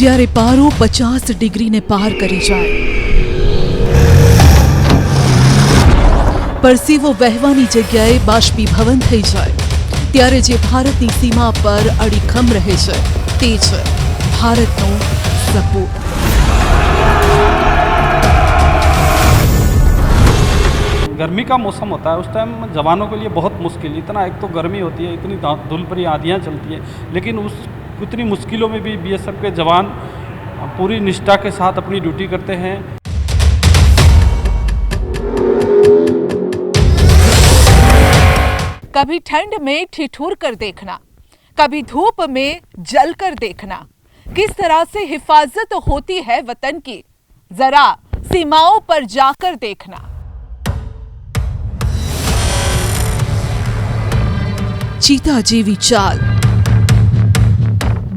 જ્યારે પારો પચાસ ડિગ્રીને પાર કરી જાય પરસીવો વહેવાની જગ્યાએ બાષ્પીભવન થઈ જાય ત્યારે જે ભારતની સીમા પર અડીખમ રહે છે તે છે ભારતનો સપૂત गर्मी का मौसम होता है उस टाइम जवानों के लिए बहुत मुश्किल इतना एक तो गर्मी होती है इतनी धा- धूल भरी आंधियाँ चलती हैं लेकिन उस कितनी मुश्किलों में भी बीएसएफ के जवान पूरी निष्ठा के साथ अपनी ड्यूटी करते हैं। कभी ठंड में ठिठुर कर देखना, कभी धूप में जल कर देखना। किस तरह से हिफाजत होती है वतन की, जरा सीमाओं पर जाकर देखना। चीता जीवी चाल।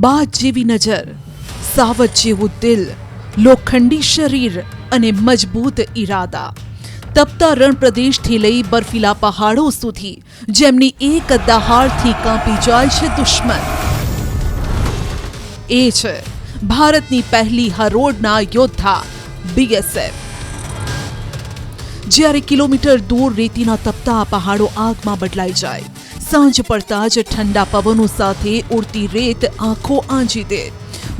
બાજ જેવી નજર સાવજ જેવું દિલ, લોખંડી શરીર અને મજબૂત ઈરાદા. તપતા રણ પ્રદેશથી લઈ બર્ફીલા પહાડો સુધી જેમની એક દહાડથી કાપી જાય છે દુશ્મન. એ છે ભારતની પહેલી હરોળના યોદ્ધા બીએસએફ જ્યારે કિલોમીટર દૂર રેતીના તપતા પહાડો આગમાં બદલાઈ જાય સાંજ પડતા જ ઠંડા પવનો સાથે ઉડતી રેત આંખો આંજી દે.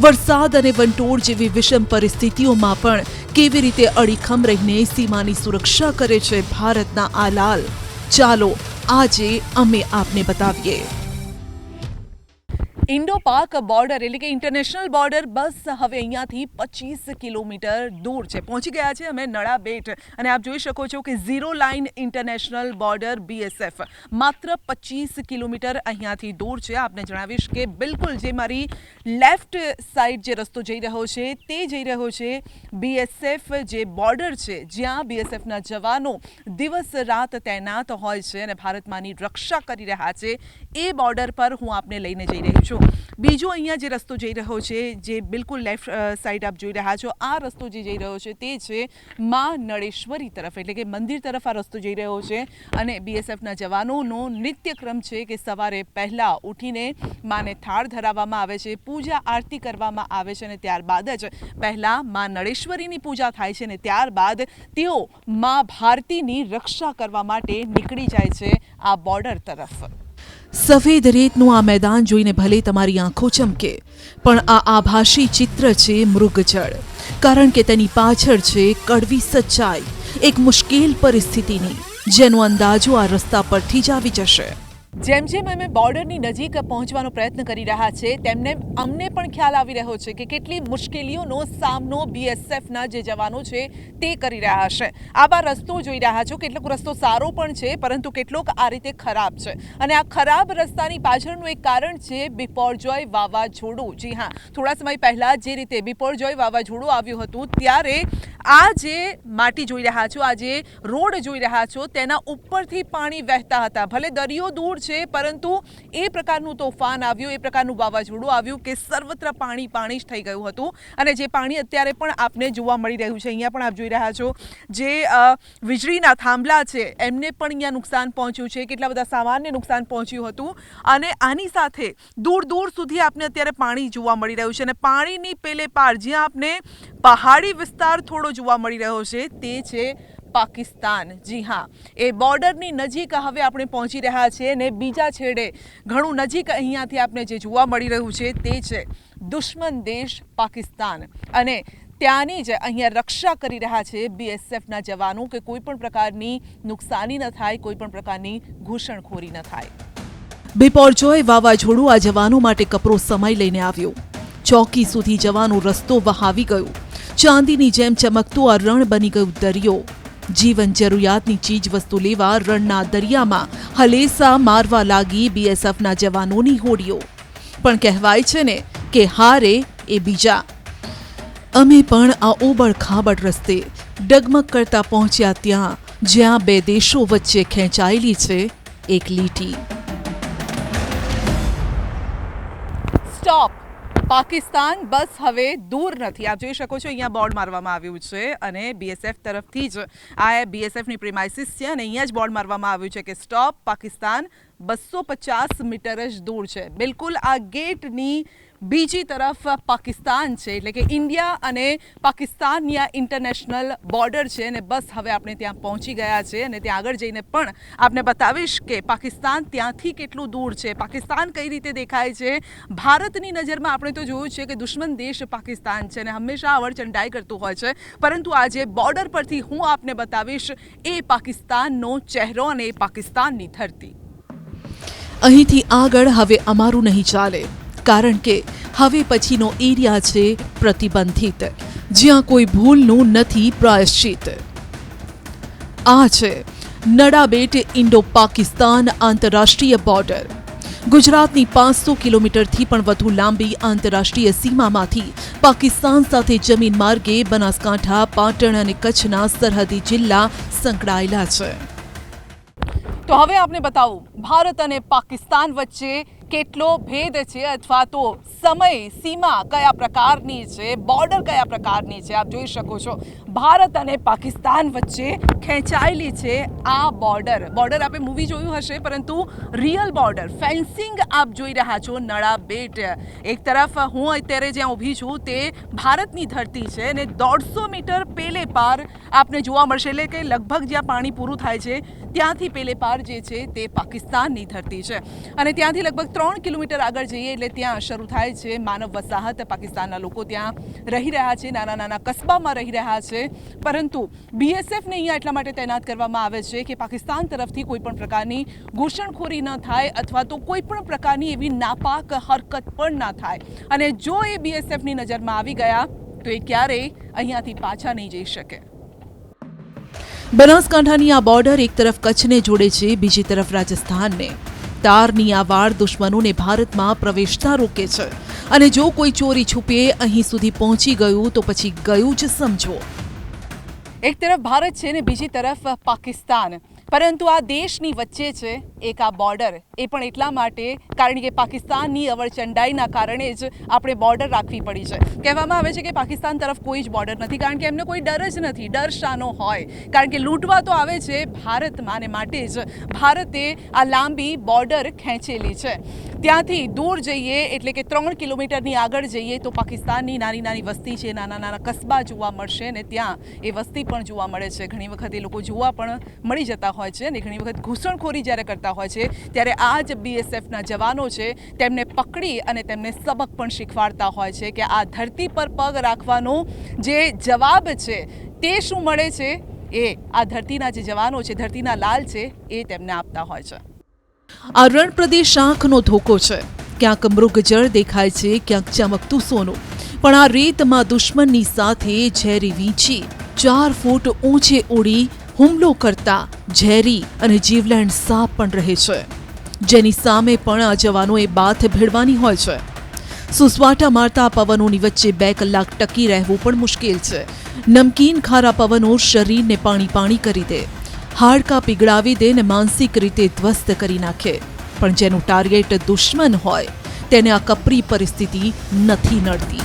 વરસાદ અને વંટોળ જેવી વિષમ પરિસ્થિતિઓમાં પણ કેવી રીતે અડીખમ રહીને સીમાની સુરક્ષા કરે છે ભારતના આ લાલ? ચાલો આજે અમે આપને બતાવીએ. ઇન્ડો પાક બોર્ડર એટલે કે ઇન્ટરનેશનલ બોર્ડર બસ હવે અહીંયાથી પચીસ કિલોમીટર દૂર છે. પહોંચી ગયા છે અમે નળા બેટ અને આપ જોઈ શકો છો કે zero line international border BSF માત્ર પચીસ કિલોમીટર અહીંયાથી દૂર છે. આપને જણાવીશ કે બિલકુલ જે મારી લેફ્ટ સાઈડ જે રસ્તો જઈ રહ્યો છે તે જઈ રહ્યો છે બીએસએફ જે બોર્ડર છે. જ્યાં બીએસએફના જવાનો દિવસ રાત તૈનાત હોય છે અને ભારતમાંની રક્ષા કરી રહ્યા છે. એ બોર્ડર પર હું આપને લઈને જઈ રહી છું. બીજો અહીંયા જે રસ્તો જઈ રહ્યો છે, જે બિલકુલ લેફ્ટ સાઈડ આપ જોઈ રહ્યા છો, આ રસ્તો જે જઈ રહ્યો છે તે છે મા નળેશ્વરી તરફ, એટલે કે મંદિર તરફ આ રસ્તો જઈ રહ્યો છે. અને બીએસએફના જવાનોનો નિત્યક્રમ છે કે સવારે પહેલાં ઉઠીને માને થાળ ધરાવવામાં આવે છે, પૂજા આરતી કરવામાં આવે છે અને ત્યારબાદ જ પહેલાં મા નળેશ્વરીની પૂજા થાય છે અને ત્યારબાદ તેઓ મા ભારતીની રક્ષા કરવા માટે નીકળી જાય છે આ બોર્ડર તરફ. સફેદ રેતનું આ મેદાન જોઈને ભલે તમારી આંખો ચમકે, પણ આ આભાસી ચિત્ર છે મૃગજળ. કારણ કે તેની પાછળ છે કડવી સચ્ચાઈ, એક મુશ્કેલ પરિસ્થિતિની, જેનો અંદાજો આ રસ્તા પરથી જ આવી જશે. જેમ જેમ અમે બોર્ડરની નજીક પહોંચવાનો પ્રયત્ન કરી રહ્યા છે, તેમને અમને પણ ખ્યાલ આવી રહ્યો છે કે કેટલી મુશ્કેલીઓનો સામનો બીએસએફના જે જવાનો છે તે કરી રહ્યા હશે આવા રસ્તો જોઈ રહ્યા છો, કેટલોક રસ્તો સારો પણ છે, પરંતુ કેટલોક આ રીતે ખરાબ છે. અને આ ખરાબ રસ્તાની પાછળનું એક કારણ છે બિપોરજોય વાવાઝોડું. જી હા, થોડા સમય પહેલાં જે રીતે બિપોરજોય વાવાઝોડું આવ્યું હતું, ત્યારે આ જે માટી જોઈ રહ્યા છો, આ જે રોડ જોઈ રહ્યા છો, તેના ઉપરથી પાણી વહેતા હતા. ભલે દરિયો દૂર છે, પરંતુ એ પ્રકારનું તોફાન આવ્યું, એ પ્રકારનું વાવાઝોડું આવ્યું કે સર્વત્ર પાણી પાણી જ થઈ ગયું હતું. અને જે પાણી અત્યારે પણ આપને જોવા મળી રહ્યું છે, અહીંયા પણ આપ જોઈ રહ્યા છો, જે વીજળીના થાંભલા છે, એમને પણ અહીંયા નુકસાન પહોંચ્યું છે, કેટલા બધા સામાનને નુકસાન પહોંચ્યું હતું. અને આની સાથે દૂર દૂર સુધી આપને અત્યારે પાણી જોવા મળી રહ્યું છે અને પાણીની પેલે પાર જ્યાં આપને પહાડી વિસ્તાર થોડો જોવા મળી રહ્યો છે, તે છે પાકિસ્તાન. જી હા. એ બોર્ડરની નજીક હવે આપણે પહોંચી રહ્યા છીએ અને બીજા છેડે ઘણું નજીક અહીંયાથી આપણે જે જોવા મળી રહ્યું છે તે છે દુશ્મન દેશ પાકિસ્તાન. અને ત્યાંની જ અહીંયા રક્ષા કરી રહ્યા છે બીએસએફના જવાનો કે કોઈ પણ પ્રકારની નુકસાની ન થાય, કોઈ પણ પ્રકારની ઘૂસણખોરી ન થાય. બિપોરજોય વાવાઝોડું આ જવાનો માટે કપરો સમય લઈને આવ્યો. ચોકી સુધી જવાનો રસ્તો વહાવી ગયો. ચાંદીની જેમ ચમકતું આ રણ બની ગયું દરિયો. જીવન જરૂરિયાતની ચીજ વસ્તુ લેવા રણના દરિયામાં હલેસા મારવા લાગી બીએસએફના જવાનોની હોડીઓ. પણ કહેવાય છે ને કે હારે એ બીજા. અમે પણ આ ઓબડ ખાબડ રસ્તે ડગમગ કરતા પહોંચ્યા ત્યાં, જ્યાં બે દેશો વચ્ચે ખેંચાયેલી છે એક લીટી. સ્ટોપ પાકિસ્તાન બસ હવે દૂર નથી. આપ જોઈ શકો છો, અહીંયા બોર્ડ મારવામાં આવ્યું છે અને બીએસએફ તરફથી જ આ બીએસએફની પ્રિમાઇસીસ છે અને અહીંયા જ બોર્ડ મારવામાં આવ્યું છે કે સ્ટોપ પાકિસ્તાન બસો પચાસ મીટર જ દૂર છે. બિલકુલ આ ગેટની બીજી તરફ પાકિસ્તાન છે, એટલે કે ઇન્ડિયા અને પાકિસ્તાનની આ ઇન્ટરનેશનલ બોર્ડર છે અને બસ હવે આપણે ત્યાં પહોંચી ગયા છે અને ત્યાં આગળ જઈને પણ આપને બતાવીશ કે પાકિસ્તાન ત્યાંથી કેટલું દૂર છે. પાકિસ્તાન કઈ રીતે દેખાય છે? ભારતની નજરમાં આપણે તો જોયું છે કે દુશ્મન દેશ પાકિસ્તાન છે અને હંમેશા અવરચંડાઈ કરતું હોય છે. પરંતુ આજે બોર્ડર પરથી હું આપને બતાવીશ, એ પાકિસ્તાનનો ચહેરો અને એ પાકિસ્તાનની ધરતી. અહીંથી આગળ હવે અમારું નહીં ચાલે. કારણ કે હવે પછીનો એરિયા છે પ્રતિબંધિત, જ્યાં કોઈ ભૂલનું નથી પ્રાયશ્ચિત. આ છે નડાબેટ ઇન્ડો પાકિસ્તાન આંતરરાષ્ટ્રીય બોર્ડર. ગુજરાતની પાંચસો કિલોમીટરથી પણ વધુ લાંબી આંતરરાષ્ટ્રીય સીમામાંથી પાકિસ્તાન સાથે જમીન માર્ગે બનાસકાંઠા, પાટણ અને કચ્છના સરહદી જિલ્લા સંકળાયેલા છે. તો હવે આપણે બતાવું, ભારત અને પાકિસ્તાન વચ્ચે કેટલો ભેદ છે અથવા તો સમય સીમા કયા પ્રકારની છે બોર્ડર કયા પ્રકારની છે, આપ જોઈ શકો છો. ભારત અને પાકિસ્તાન વચ્ચે ખેંચાયેલી છે આ બોર્ડર બોર્ડર આપણે મૂવી જોયું હશે, પરંતુ રિયલ બોર્ડર ફેન્સિંગ આપ જોઈ રહ્યા છો, નળા બેટ. એક તરફ હું અત્યારે જ્યાં ઊભી છું, તે ભારતની ધરતી છે અને દોઢસો મીટર પેલે પાર આપને જોવા મળશે. એટલે કે લગભગ જ્યાં પાણી પૂરું થાય છે, ત્યાંથી પેલે પાર જે છે તે પાકિસ્તાનની ધરતી છે. અને ત્યાંથી લગભગ ત્રણ કિલોમીટર આગળ જઈએ એટલે ત્યાં શરૂ થાય છે માનવ વસાહત. પાકિસ્તાનના લોકો ત્યાં રહી રહ્યા છે નાના નાના કસ્બામાં રહી રહ્યા છે. પરંતુ બીએસએફને અહીંયા એટલા માટે તૈનાત કરવામાં આવે છે કે પાકિસ્તાન તરફથી કોઈ પણ પ્રકારની ઘૂસણખોરી ન થાય અથવા તો કોઈ પણ પ્રકારની એવી નાપાક હરકત પણ ના થાય. અને જો એ બીએસએફની નજરમાં આવી ગયા, તો એ ક્યારેય અહીંયાથી પાછા નહીં જઈ શકે. બનાસકાંઠાની આ બોર્ડર એક તરફ કચ્છને જોડે છે, બીજી તરફ રાજસ્થાનને. તારની આ વાડ દુશ્મનોને ભારતમાં પ્રવેશતા રોકે છે. અને જો કોઈ ચોરી છુપે, અહીં સુધી પહોંચી ગયું તો પછી ગયું જ સમજો. એક તરફ ભારત છે ને બીજી તરફ પાકિસ્તાન પરંતુ આ દેશની વચ્ચે છે એક આ બોર્ડર એ પણ એટલા માટે કારણ કે પાકિસ્તાનની અવરચંડાઈના કારણે જ આપણે બોર્ડર રાખવી પડી છે. કહેવામાં આવે છે કે પાકિસ્તાન તરફ કોઈ જ બોર્ડર નથી, કારણ કે એમને કોઈ ડર જ નથી, ડર શાનો હોય. કારણ કે લૂંટવા તો આવે છે ભારતમાં અને માટે જ ભારતે આ લાંબી બોર્ડર ખેંચેલી છે. ત્યાંથી દૂર જઈએ, એટલે કે ત્રણ કિલોમીટરની આગળ જઈએ, તો પાકિસ્તાનની નાની નાની વસ્તી છે, નાના નાના કસ્બા જોવા મળશે અને ત્યાં એ વસ્તી પણ જોવા મળે છે. ઘણી વખત એ લોકો જોવા પણ મળી જતા હોય છે અને ઘણી વખત ઘૂસણખોરી જ્યારે કરતા હોય છે, ત્યારે આ જ બીએસએફના જવાનો છે, તેમને પકડી અને તેમને સબક પણ શીખવાડતા હોય છે કે આ ધરતી પર પગ રાખવાનો જે જવાબ છે, તે શું મળે છે? એ આ ધરતીના જે જવાનો છે, ધરતીના લાલ છે, એ તેમને આપતા હોય છે. આ રણ પ્રદેશ આંખનો ધોકો છે. ક્યાંક મૃગજળ દેખાય છે, ક્યાંક ચમકતું સોનું. પણ આ રેતમાં દુશ્મનની સાથે ઝેરી વીંછી. ચાર ફૂટ ઊંચે ઉડી હુમલો કરતા ઝેરી અને જીવલેણ સાપ પણ રહે છે. જેની સામે પણ આ જવાનોએ બાથ ભેળવાની હોય છે. સુસવાટા મારતા પવનોની વચ્ચે બે કલાક ટકી રહેવું પણ મુશ્કેલ છે. નમકીન ખારા પવનો શરીરને પાણી પાણી કરી દે. હાડકાં પીગળાવી દે ને માનસિક રીતે ધ્વસ્ત કરી નાખે. પણ જેનું ટાર્ગેટ દુશ્મન હોય, તેને આ કપરી પરિસ્થિતિ નથી નડતી.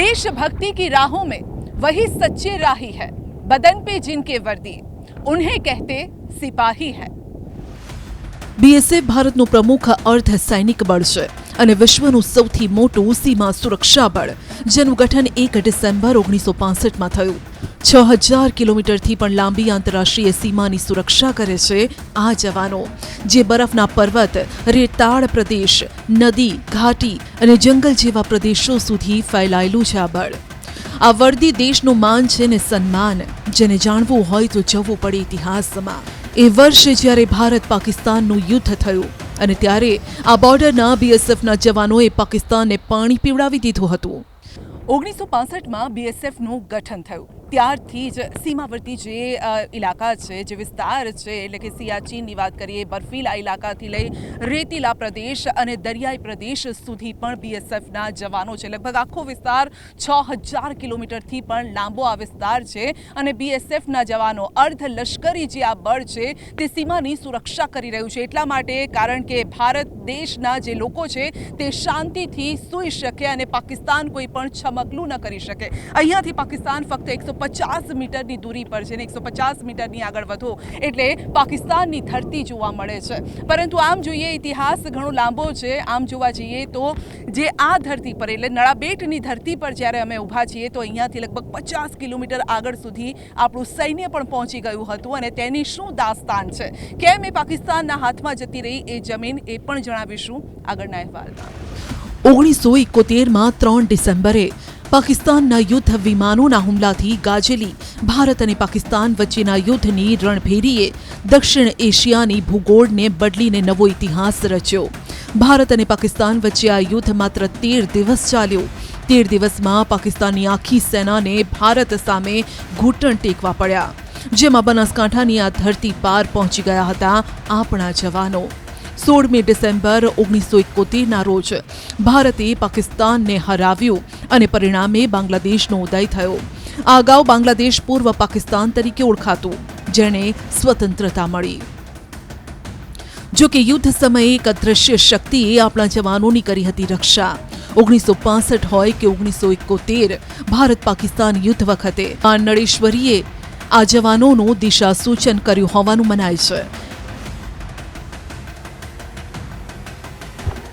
देशभक्ति की राहों में वही सच्चे राही है बदन पे जिनके वर्दी उन्हें कहते सिपाही है બીએસએફ ભારતનું પ્રમુખ અર્ધ સૈનિક બળ છે અને વિશ્વનું સૌથી મોટું સીમા સુરક્ષા બળ જેનું ગઠન એક ડિસેમ્બર ઓગણીસો પાસઠમાં થયું છ હજાર કિલોમીટરથી પણ લાંબી આંતરરાષ્ટ્રીય સીમાની સુરક્ષા કરે છે આ જવાનો, જે બરફના પર્વત, રેતાળ પ્રદેશ, નદી, ઘાટી અને જંગલ જેવા પ્રદેશો સુધી ફેલાયેલું છે આ બળ. આ વર્દી દેશનું માન છે ને સન્માન. જેને જાણવું હોય તો જવું પડે ઇતિહાસમાં. એ વર્ષે જ્યારે ભારત પાકિસ્તાનનું યુદ્ધ થયું અને ત્યારે આ બોર્ડરના બીએસએફના જવાનોએ પાકિસ્તાનને પાણી પીવડાવી દીધું હતું. ઓગણીસો પાસઠમાં બીએસએફનું ગઠન થયું. ત્યારથી જ સીમાવર્તી જે ઇલાકા છે, જે વિસ્તાર છે, એટલે કે સિયાચીનની વાત કરીએ, બર્ફીલા ઇલાકાથી લઈ રેતીલા પ્રદેશ અને દરિયાઈ પ્રદેશ સુધી પણ બીએસએફના જવાનો છે. લગભગ આખો વિસ્તાર છ હજાર કિલોમીટરથી પણ લાંબો આ વિસ્તાર છે અને બીએસએફના જવાનો અર્ધ લશ્કરી જે આ બળ છે તે સીમાની સુરક્ષા કરી રહ્યું છે. એટલા માટે કારણ કે ભારત દેશના જે લોકો છે તે શાંતિથી સૂઈ શકે અને પાકિસ્તાન કોઈ પણ છમકલું ન કરી શકે. અહીંયાથી પાકિસ્તાન ફક્ત એકસો પચાસ મીટરની દૂરી પર છે ને એકસો પચાસ મીટરની આગળ વધો એટલે પાકિસ્તાનની ધરતી જોવા મળે છે. પરંતુ આમ જોઈએ ઇતિહાસ ઘણો લાંબો છે. આમ જોવા જઈએ તો જે આ ધરતી પર એટલે નળાબેટની ધરતી પર જ્યારે અમે ઊભા છીએ તો અહીંયાથી લગભગ પચાસ કિલોમીટર આગળ સુધી આપણું સૈન્ય પણ પહોંચી ગયું હતું અને તેની શું દાસ્તાન છે? કેમ એ પાકિસ્તાનના હાથમાં જતી રહી એ જમીન એ પણ જણાવીશું આગળના અહેવાલમાં. ઓગણીસો એકોતેરમાં ત્રણ ડિસેમ્બરે પાકિસ્તાનના યુદ્ધ વિમાનોના હુમલાથી ગાજેલી ભારત અને પાકિસ્તાન વચ્ચેના યુદ્ધની રણભેરીએ દક્ષિણ એશિયાની ભૂગોળને બદલીને નવો ઇતિહાસ રચ્યો. ભારત અને પાકિસ્તાન વચ્ચે આ યુદ્ધ માત્ર તેર દિવસ ચાલ્યો. તેર દિવસમાં પાકિસ્તાનની આખી સેનાને ભારત સામે ઘૂંટણ ટેકવા પડ્યા. જેમાં બનાસકાંઠાની આ ધરતી પાર પહોંચી ગયા હતા આપણા જવાનો. સોળમી ડિસેમ્બર ઓગણીસો એકોતેરના રોજ ભારતે પાકિસ્તાનને હરાવ્યું અને પરિણામે બાંગ્લાદેશનો ઉદય થયો. આ અગાઉ બાંગ્લાદેશ પૂર્વ પાકિસ્તાન તરીકે ઓળખાતું જેને સ્વતંત્રતા મળી. જો કે યુદ્ધ સમયે એક અદૃશ્ય શક્તિએ આપણા જવાનોની કરી હતી રક્ષા. ઓગણીસો પાસઠ હોય કે ઓગણીસો એકોતેર, ભારત પાકિસ્તાન યુદ્ધ વખતે આ નળેશ્વરીએ આ જવાનોનું દિશા સૂચન કર્યું હોવાનું મનાય છે.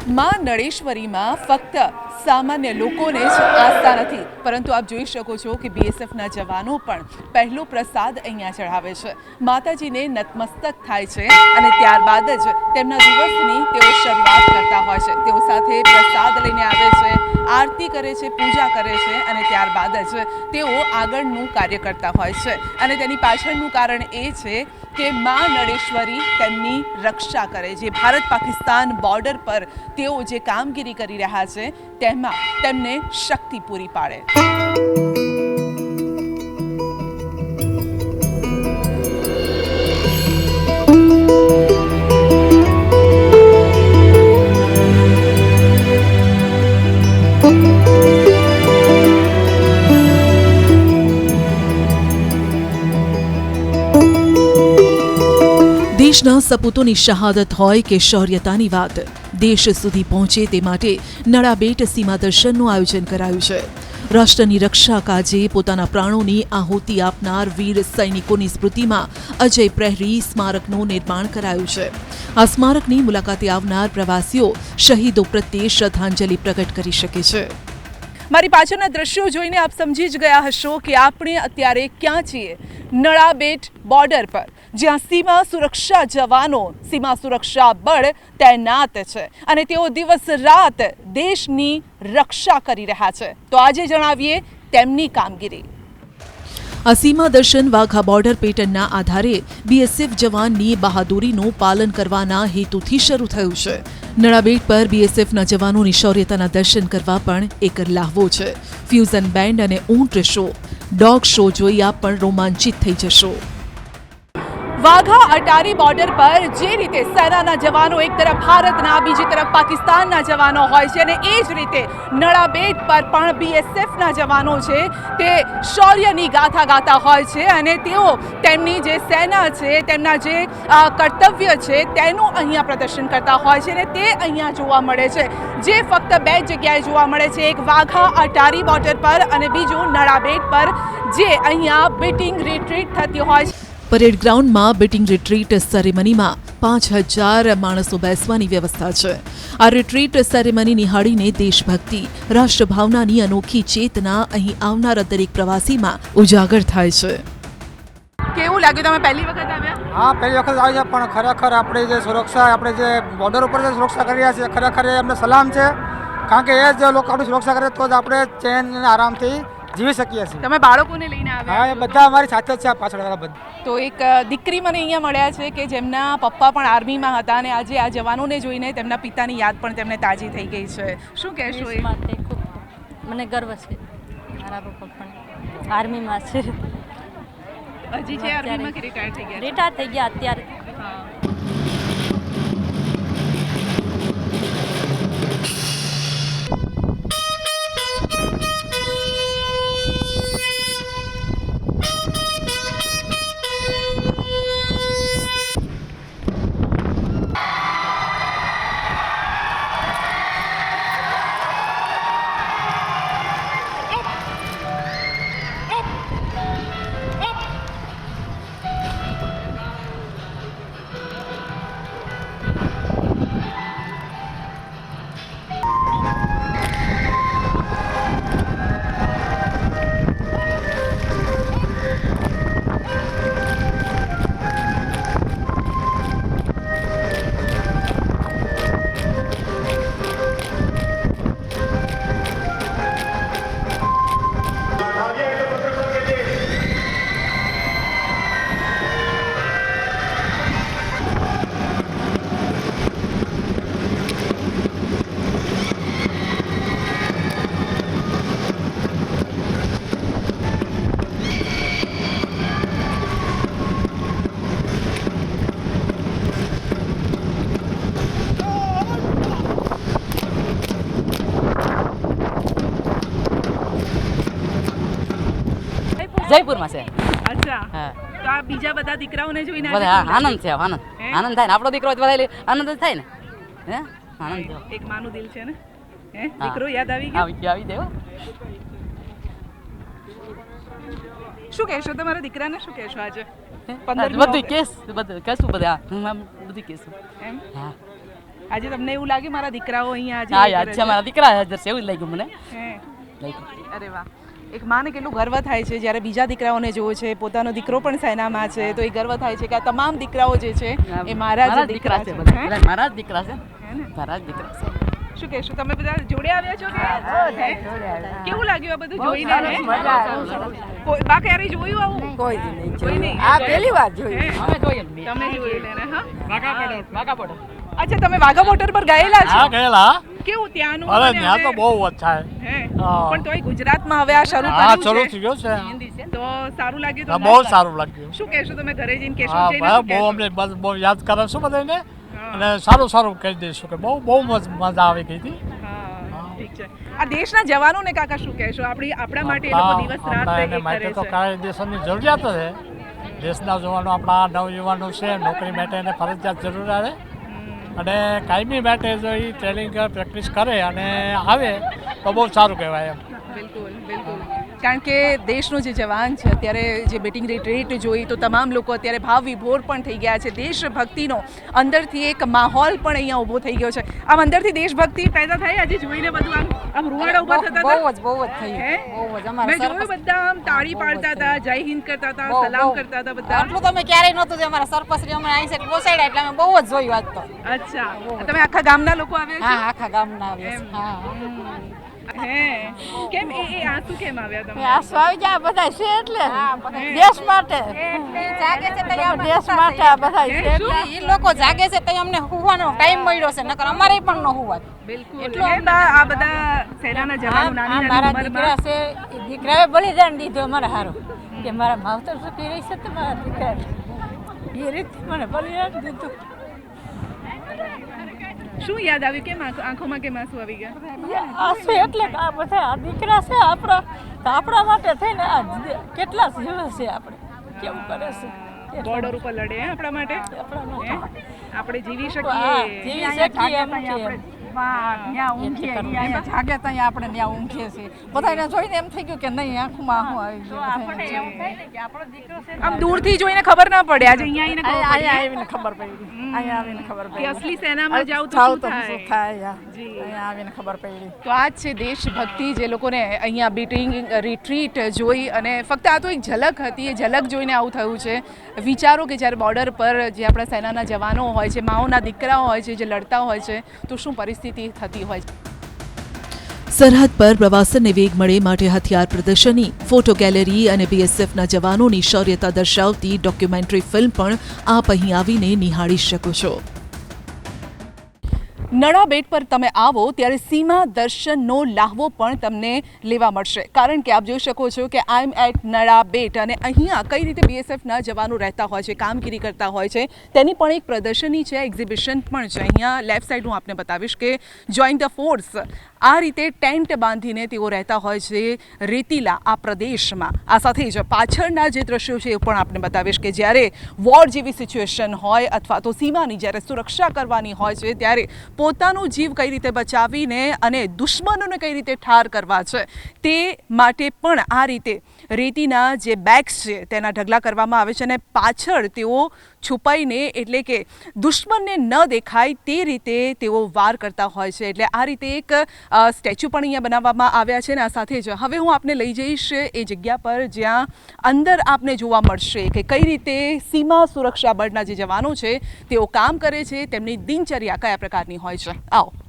માં નળેશ્વરીમાં ફક્ત સામાન્ય લોકોને જ આસ્થા નથી. પરંતુ આપ જોઈ શકો છો કે બીએસએફના જવાનો પણ પહેલો પ્રસાદ અહીંયા ચઢાવે છે. માતાજીને નતમસ્તક થાય છે અને ત્યારબાદ જ તેમના દિવસની તેઓ શરૂઆત કરતા હોય છે. તેઓ સાથે પ્રસાદ લઈને આવે છે, આરતી કરે છે, પૂજા કરે છે અને ત્યારબાદ જ તેઓ આગળનું કાર્ય કરતા હોય છે. અને તેની પાછળનું કારણ એ છે કે મા નળેશ્વરી તેમની રક્ષા કરે. જે ભારત પાકિસ્તાન બોર્ડર પર તેઓ જે કામગીરી કરી રહ્યા છે તેમાં તેમને શક્તિ પૂરી પાડે. દેશના સપૂતોની શહાદત હોય કે શૌર્યતાની વાત. દેશ સુધી પહોંચે તે માટે નળાબેટ સીમા દર્શનનું આયોજન કરાયું છે. રાષ્ટ્રની રક્ષા કાજે પોતાના પ્રાણોની આહુતિ આપનાર વીર સૈનિકોની સ્મૃતિમાં અજય પ્રહરી સ્મારકનું નિર્માણ કરાયું છે. આ સ્મારકની મુલાકાતે આવનાર પ્રવાસીઓ શહીદો પ્રત્યે શ્રદ્ધાંજલિ પ્રગટ કરી શકે છે. મારી પાછળના દ્રશ્યો જોઈને આપ સમજી જ ગયા હશો કે આપણે અત્યારે ક્યાં છીએ. નળાબેટ બોર્ડર પર. જ્યાં સીમા સુરક્ષા જવાનો, સીમા સુરક્ષા બળ તૈનાત છે. અને તેઓ દિવસ રાત દેશની રક્ષા કરી રહ્યા છે. તો આજે જણાવીએ તેમની કામગીરી. આ સીમા દર્શન વાઘા બોર્ડર પેટર્નના આધારે બીએસએફ જવાનની બહાદુરીનું પાલન કરવાના હેતુથી શરૂ થયું છે. નળાબેટ પર બીએસએફના જવાનોની શૌર્યતાના દર્શન કરવા પણ એક લાહવો છે. ફ્યુઝન બેન્ડ અને ઊંટ શો, ડોગ શો જોઈ આપ પણ રોમાંચિત થઈ જશો. વાઘા અટારી બોર્ડર પર જે રીતે સેનાના જવાનો એક તરફ ભારતના, બીજી તરફ પાકિસ્તાનના જવાનો હોય છે અને એ જ રીતે નળાબેટ પર પણ બીએસએફના જવાનો છે તે શૌર્યની ગાથા ગાતા હોય છે અને તેઓ તેમની જે સેના છે, તેમના જે કર્તવ્ય છે તેનું અહીંયા પ્રદર્શન કરતા હોય છે અને તે અહીંયા જોવા મળે છે. જે ફક્ત બે જગ્યાએ જોવા મળે છે, એક વાઘા અટારી બોર્ડર પર અને બીજું નળાબેટ પર જે અહીંયા બીટિંગ રિટ્રીટ થતી હોય છે. પરેડ ગ્રાઉન્ડમાં બિટિંગ રિટ્રીટ સેરેમનીમાં પાંચ હજાર માણસો બેસવાની વ્યવસ્થા છે. આ રિટ્રીટ સેરેમની નિહાળીને દેશભક્તિ રાષ્ટ્રભાવનાની અનોખી ચેતના અહીં આવનારા દરેક પ્રવાસીમાં ઉજાગર થાય છે. કેવું લાગ્યું તમે પહેલી વખત આવ્યા? હા પહેલી વખત આવી છે પણ ખરેખર આપણે જે સુરક્ષા આપણે જે બોર્ડર ઉપર જે સુરક્ષા કરી રહ્યા છીએ ખરેખર એ અમને સલામ છે. કારણ કે એ જ લોકો આપણી સુરક્ષા કરે તો જ આપણે ચેન આરામથી જીવી શકીએ છીએ. તમે બાળકોને લઈને હા આવ્યા એ બધા અમારી સાથે જ છે પાછળ વાળા બધા. તો એક દીકરી મને અહીંયા મળ્યા છે કે જેમના પપ્પા પણ આર્મીમાં હતા અને આજે આ જવાનોને જોઈને તેમના પિતાની યાદ પણ તેમને તાજી થઈ ગઈ છે. શું કહેશો એ? માટે ખૂબ મને ગર્વ છે મારા પપ્પા પણ આર્મીમાં છે. હજી છે આર્મીમાં કે રિટાયર થઈ ગયા રિટાયર થઈ ગયા અત્યારે. જયપુરમાં છે. અચ્છા. હા. તો આ બીજા બધા દીકરાઓને જોઈને બધા આનંદ છે આનંદ. આનંદ થાય ને. આપણો દીકરો બધા આનંદ જ થાય ને. હે? આનંદ થયો એક માનું દિલ છે ને. હે? દીકરો યાદ આવી ગયો? આવી ગયો આવી દેવો શું કહેશો તમારા દીકરાને? શું કહેશો આજે? બધું કેસ બધું કશું બધા. બધું કેશું એમ? હા. આજે તમને એવું લાગે મારા દીકરાઓ અહીંયા આજે હા મારા દીકરા હાજર છે એવું જ લાગ્યું મને. અરે વાહ. એક માને કેટલું ગર્વ થાય છે જ્યારે બીજા દીકરાઓને જોવો છે પોતાનો દીકરો પણ સેનામાં છે તો એ ગર્વ થાય છે કે આ તમામ દીકરાઓ જે છે એ મારા જ દીકરા છે બધા. મારા જ દીકરા છે. મારા જ દીકરા છે. શું કહેશું? તમે બધા જોડે આવ્યા છો કે કેવું લાગ્યું આ બધું જોઈને? કોઈ- બા ક્યારે જોયું આવું? કોઈ નહીં કોઈ નહીં. આ પહેલી વાર જોયું. તમે અમે જોઈએ ને બે. તમે જોયેલા ને પડો. અચ્છા તમે વાઘા મોટર પર ગયેલા હા છો ગયેલા. કેવું ત્યાંનું અરે ત્યાં તો બહુ અચ્છા છે. પણ તોય ગુજરાતમાં હવે આ શરૂ હા કર્યું શરૂ છે. ગયો છે. હિન્દી છે. તો સારું લાગ્યું તો બહુ સારું લાગ્યું. શું કહેશો તમે ઘરે જઈને? કહેશો હા જઈને ભાઈ બહુ અમને બસ બહુ યાદ કરાવશું બધાને હા. અને સારું સારું કહી દઈશું કે બહુ બહુ મજ- આવી ગઈ હતી. હા, છે. આ દેશના જવાનોને કાકા શું કહેશો? આપણી આપણા માટે એ લોકો દિવસ રાત માટે તો છે. કાંઈ દેશોની જરૂરિયાત છે. દેશના જવાનો આપણા નવયુવાનો છે નોકરી માટે એને ફરજિયાત જરૂર આવે અને કાયમી માટે જો એ ટ્રેનિંગ પ્રેક્ટિસ કરે અને આવે, તો બહુ સારું કહેવાય એમ. બિલકુલ બિલકુલ. કારણ કે દેશનો જે જવાન છે અત્યારે જે બેટિંગ રિટ્રીટ જોઈ તો તમામ લોકો અત્યારે ભાવ વિભોર પણ થઈ ગયા છે. દેશભક્તિનો અંદરથી એક માહોલ પણ અહીંયા ઊભો થઈ ગયો છે. આમ અંદરથી દેશભક્તિ પેદા થઈ આજે જોઈને બધું આમ આમ રૂવાડા ઊભા થતા બહુ જ બહુ જ થઈ હે? બહુ જ અમારા જોયું બધા આમ તાળી પાડતા હતા જય હિન્દ કરતા હતા સલામ કરતા હતા બધા. આટલું તો અમે ક્યારેય નહોતું. અમારા સરપંચશ્રી અમે અહીં સેટ પહોંચાડ્યા એટલે અમે બહુ જ જોયું આજ તો. અચ્છા. તમે આખા ગામના લોકો આવ્યા હા આખા ગામના આવ્યા. હા હે. કેમ? એ એ આંસુ કેમ આવ્યા તમને આ આવી જ્યાં બધા છે એટલે? બધા દેશ માટે. જાગે છે તો દેશ માટે આ બધા છે એ લોકો જાગે છે તો અમને હુવાનો ટાઈમ મળ્યો છે નકર અમારે પણ ન હુવાત બિલકુલ. એટલું આ બધા સેનાના જવાનો નાની નાની મારા ઉંમરમાં? દીકરા છે એ દીકરાએ બલિદાન દીધું અમારા હારો. કે મારા માવતર સુખી રહી છે તમારા દીકરા એ રીતે મને બલિદાન દીધું. શું યાદ આવ્યું? કેમ આંખોમાં કેમ આંસુ આવી ગયા? આંસુ એટલે આ બધા આ દીકરા છે આપણા તો આપણા માટે થઈને આ કેટલા જીવે છે આપણે. કેવું કરે છે? બોર્ડર ઉપર લડે આપણા માટે. આપણા માટે. આપણે જીવી શકીએ. જીવી શકીએ એમ કે એમ. ત્યાં ઊંઘીએ અહીંયા જાગે ત્યાં આપણે ત્યાં ઊંઘીએ છીએ. બધાને જોઈને એમ થઈ ગયું કે નહીં આંખમાં આંખું આવી ગયું બધાને. આમ દૂરથી જોઈને ખબર ના પડે આજે અહીંયા આવીને ખબર પડી. આવીને ખબર પડી. અહીંયા આવીને ખબર કે પડી. અસલી સેનામાં જાવ તો શું થાય શું થાય? અહીંયા આવીને ખબર પડી. તો આ જ છે દેશભક્તિ જે લોકોને અહીંયા બીટિંગ રિટ્રીટ જોઈ અને ફક્ત આ તો એક ઝલક હતી એ ઝલક જોઈને આવું થયું છે. વિચારો કે જ્યારે બોર્ડર પર જે આપણા સેનાના જવાનો હોય છે માઓના દીકરાઓ હોય છે જે લડતા હોય છે તો શું પરિસ્થિતિ થતી હોય છે. સરહદ પર પ્રવાસનને વેગ મળે માટે હથિયાર પ્રદર્શની, ફોટો ગેલેરી અને બીએસએફના જવાનોની શૌર્યતા દર્શાવતી ડોક્યુમેન્ટરી ફિલ્મ પણ આપ અહીં આવીને નિહાળી શકો છો. નડા બેટ પર તમે આવો ત્યારે સીમા દર્શનનો લાહવો પણ તમને લેવા મળશે. કારણ કે આપ જોઈ શકો છો કે આઈ એમ એટ નળા બેટ અને અહીંયા કઈ રીતે બીએસએફના જવાનો રહેતા હોય છે, કામગીરી કરતા હોય છે, તેની પણ એક પ્રદર્શની છે એક્ઝિબિશન પણ છે. અહીંયા લેફ્ટ સાઈડ હું આપને બતાવીશ કે જોઈન ધ ફોર્સ આ રીતે ટેન્ટ બાંધીને તેઓ રહેતા હોય છે રેતીલા આ પ્રદેશમાં. આ સાથે જ પાછળના જે દ્રશ્યો છે એ પણ આપને બતાવીશ કે જ્યારે વોર જેવી સિચ્યુએશન હોય અથવા તો સીમાની જ્યારે સુરક્ષા કરવાની હોય છે, ત્યારે પોતાનું જીવ કઈ રીતે બચાવીને અને દુશ્મનોને કઈ રીતે ઠાર કરવા છે, તે માટે પણ આ રીતે રેતીના જે બેગ્સ છે તેના ઢગલા કરવામાં આવે છે અને પાછળ તેઓ છુપાઈને એટલે કે દુશ્મનને ન દેખાય તે રીતે તેઓ વાર કરતા હોય છે. એટલે આ રીતે એક સ્ટેચ્યુ પણ અહીંયા બનાવવામાં આવ્યા છે અને આ સાથે જ હવે હું આપને લઈ જઈશ એ જગ્યા પર જ્યાં અંદર આપને જોવા મળશે કે કઈ રીતે સીમા સુરક્ષા બળના જે જવાનો છે તેઓ કામ કરે છે, તેમની દિનચર્યા કયા પ્રકારની હોય છે. આવો.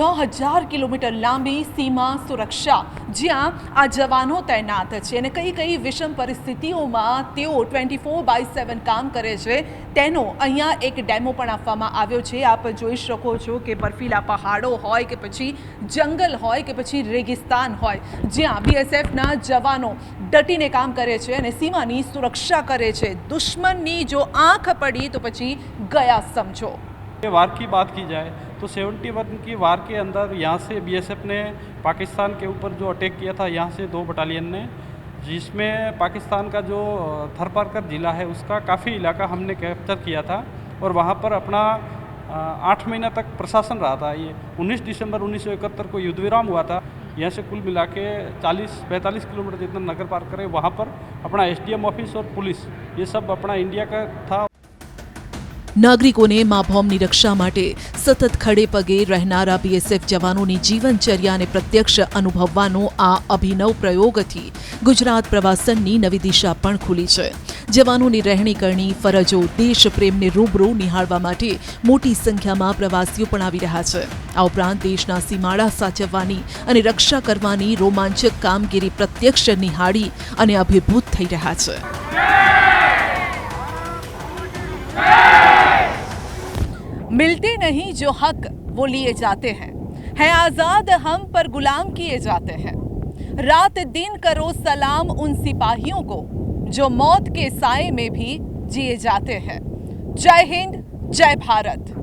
છ હજાર કિલોમીટર લાંબી સીમા સુરક્ષા, જ્યાં આ જવાનો તૈનાત છે અને કઈ કઈ વિષમ પરિસ્થિતિઓમાં તેઓ ટ્વેન્ટી ફોર બાય સેવન કામ કરે છે, તેનો અહીંયા એક ડેમો પણ આપવામાં આવ્યો છે. આપ જોઈ શકો છો કે બર્ફીલા પહાડો હોય કે પછી જંગલ હોય કે પછી રેગિસ્તાન હોય, જ્યાં બીએસએફના જવાનો ડટીને કામ કરે છે અને સીમાની સુરક્ષા કરે છે. દુશ્મનની જો આંખ પડી તો પછી ગયા સમજો. વાર્કી બાત કી જાય? तो 71 की वार के अंदर यहाँ से बीएसएफ ने पाकिस्तान के ऊपर जो अटैक किया था, यहाँ से दो बटालियन ने, जिसमें पाकिस्तान का जो थरपारकर ज़िला है, उसका काफ़ी इलाका हमने कैप्चर किया था और वहाँ पर अपना आठ महीना तक प्रशासन रहा था। ये 19 दिसंबर उन्नीस सौ इकहत्तर को युद्ध विराम हुआ था। यहाँ से कुल मिला के चालीस, पैंतालीस किलोमीटर जितना नगर पार करे, वहाँ पर अपना एसडीएम ऑफ़िस और पुलिस, ये सब अपना इंडिया का था। નાગરિકોને મા ભોમની રક્ષા માટે સતત ખડે પગે રહેનારા બીએસએફ જવાનોની જીવનચર્યાને પ્રત્યક્ષ અનુભવવાનો આ અભિનવ પ્રયોગથી ગુજરાત પ્રવાસનની નવી દિશા પણ ખુલી છે. જવાનોની રહેણી કરણી, ફરજો, દેશ પ્રેમને રૂબરૂ નિહાળવા માટે મોટી સંખ્યામાં પ્રવાસીઓ પણ આવી રહ્યા છે. આ ઉપરાંત દેશના સીમાડા સાચવવાની અને રક્ષા કરવાની રોમાંચક કામગીરી પ્રત્યક્ષ નિહાળી અને અભિભૂત થઈ રહ્યા છે. मिलते नहीं जो हक वो लिए जाते हैं। है आज़ाद हम पर गुलाम किए जाते हैं। रात दिन करो सलाम उन सिपाहियों को, जो मौत के साय में भी जिए जाते हैं। जय हिंद, जय भारत।